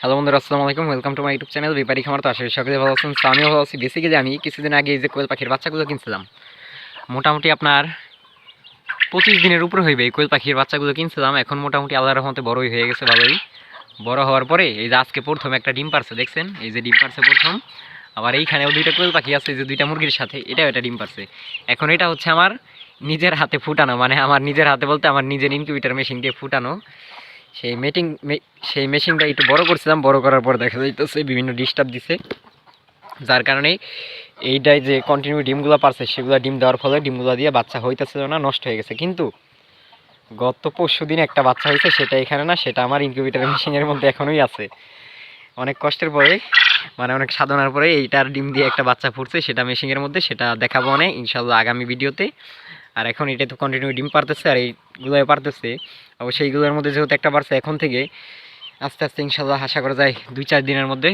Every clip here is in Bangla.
হ্যালো বন্ধুরা, আসসালামু আলাইকুম। Welcome to my YouTube channel ব্যাপারী খামার তো করি সকলে ভালো আছেন। আমিও ভালো আছি। বেসিক্যালি আমি কিছুদিন আগে এই যে কোয়েল পাখির বাচ্চাগুলো কিনছিলাম, মোটামুটি আপনার পঁচিশ দিনের উপরে হইবে এই কোয়েল পাখির বাচ্চাগুলো কিনছিলাম। এখন মোটামুটি আল্লাহর রহমতে বড়ই হয়ে গেছে ভালোই। বড় হওয়ার পরে এই যে আজকে প্রথম একটা ডিম পারছে, দেখছেন? এই যে ডিম পারছে প্রথম। আবার এইখানেও দুইটা কোয়েল পাখি আছে যে দুইটা মুরগির সাথে, এটাও একটা ডিম পারছে। এখন এটা হচ্ছে আমার নিজের হাতে ফুটানো মানে আমার নিজের হাতে বলতে আমার নিজের ইনকিউবেটার মেশিন দিয়ে ফুটানো। সেই মেটিং সেই মেশিনটা একটু বড় করছিলাম, বড় করার পর দেখা যাইতেছে বিভিন্ন ডিস্টার্ব দিছে। যার কারণে এইটাই যে কন্টিনিউ ডিমগুলো পারছে, সেগুলো ডিম দেওয়ার ফলে ডিমগুলো দিয়ে বাচ্চা হইতেছিল না, নষ্ট হয়ে গেছে। কিন্তু গত পরশু দিন একটা বাচ্চা হয়েছে, সেটা এখানে না, সেটা আমার ইনকিউবেটার মেশিনের মধ্যে এখনোই আছে। অনেক কষ্টের পরে মানে অনেক সাধনার পরে এইটার ডিম দিয়ে একটা বাচ্চা ফুটছে, সেটা মেশিনের মধ্যে, সেটা দেখাবো অনেক ইনশাল্লাহ আগামী ভিডিওতে। আর এখন এটা তো কন্টিনিউ ডিম পারতেছে আর এইগুলোই পারতেছে। অবশ্যই এইগুলোর মধ্যে যেহেতু একটা বাড়ছে, এখন থেকে আস্তে আস্তে ইনশাল্লাহ আশা করা যায় দুই চার দিনের মধ্যে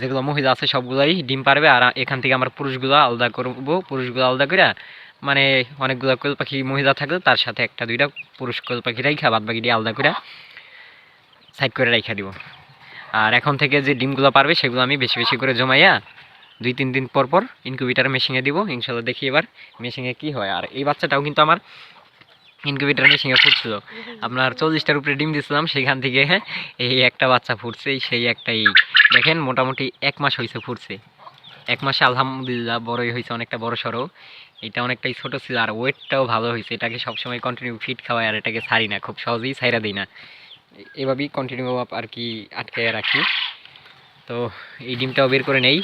যেগুলো মহিলা আছে সবগুলাই ডিম পারবে আর এখান থেকে আমরা পুরুষগুলো আলাদা করব, পুরুষগুলো আলাদা করে মানে অনেকগুলো কোয়েল পাখি মহিলা থাকলে তার সাথে একটা, দুইটা পুরুষ কোয়েল পাখি রাইখা বাদ বাকি দিয়ে আলাদা করে সাইড করে রাইখা দিব। আর এখন থেকে যে ডিমগুলো পারবে সেগুলো আমি বেশি বেশি করে জমাইয়া দুই, তিন দিন পর পর ইনকিউবেটার মেশিনে দিব, ইনশাল্লাহ দেখি এবার মেশিনে কি হয়। আর এই বাচ্চাটাও কিন্তু আমার ইনকিউবেটার মেশিনে ফুটছিল। আপনার চল্লিশটার উপরে ডিম দিয়েছিলাম সেখান থেকে এই একটা বাচ্চা ফুটছে, সেই একটাই। দেখেন, মোটামুটি এক মাস হয়েছে ফুটছে। এক মাসে আলহামদুলিল্লাহ বড়ই হয়েছে অনেকটা বড় সড়ো। এটা অনেকটাই ছোট ছিল, আর ওয়েটটাও ভালো হয়েছে এটাকে সবসময় কন্টিনিউ ফিট খাওয়াই, আর এটাকে ছাড়ি না, খুব সহজেই ছাইরা দিই না। এভাবেই কন্টিনিউ আর কি আটকে রাখি। তো এই ডিমটাও বের করে নেই।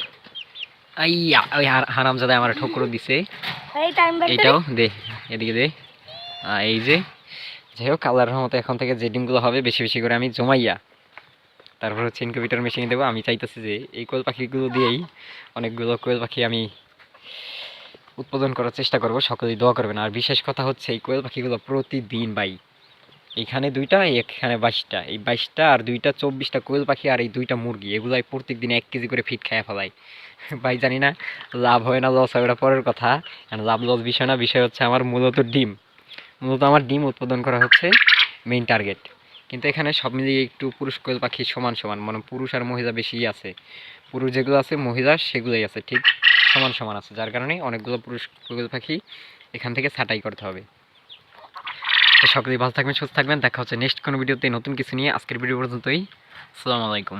আইয়া ওই হারামজাদা আমার ঠোকর দিছে। এই এইটাও দে এদিকে দে। এই যে যাই হোক আল্লাহর মতো এখন থেকে যে ডিমগুলো হবে বেশি বেশি করে আমি জমাইয়া তারপর হচ্ছে ইনকিউবেটর মেশিনে দেবো। আমি চাইতেছি যে এই কোয়েল পাখিগুলো দিয়েই অনেকগুলো কোয়েল পাখি আমি উৎপাদন করার চেষ্টা করব। সকলেই দোয়া করবেন। আর বিশেষ কথা হচ্ছে এই কোয়েল পাখিগুলো প্রতিদিন বাই এইখানে দুইটা, এখানে বাইশটা। এই বাইশটা আর দুইটা, চব্বিশটা কোয়েল পাখি আর এই দুইটা মুরগি। এগুলাই প্রত্যেক দিন এক কেজি করে ফিট খায় ফেলায়। ভাই, জানি না, লাভ হয় না লস হয়, ওটা পরের কথা। লাভ লস বিষয় না, বিষয় হচ্ছে আমার মূলত ডিম। মূলত আমার ডিম উৎপাদন করা হচ্ছে মেইন টার্গেট কিন্তু এখানে সব মিলিয়ে একটু পুরুষ কোয়েল পাখি সমান সমান মানে পুরুষ আর মহিলা বেশিই আছে। পুরুষ যেগুলো আছে, মহিলা সেগুলোই আছে, ঠিক? সমান সমান আছে, যার কারণে অনেকগুলো পুরুষ কোয়েল পাখি এখান থেকে ছাঁটাই করতে হবে। তো সকলেই ভালো থাকবেন, সুস্থ থাকবেন। দেখা হচ্ছে নেক্সট কোনো ভিডিওতে। নতুন কিছু নিয়ে আজকের ভিডিও পর্যন্তই। আসসালামু আলাইকুম।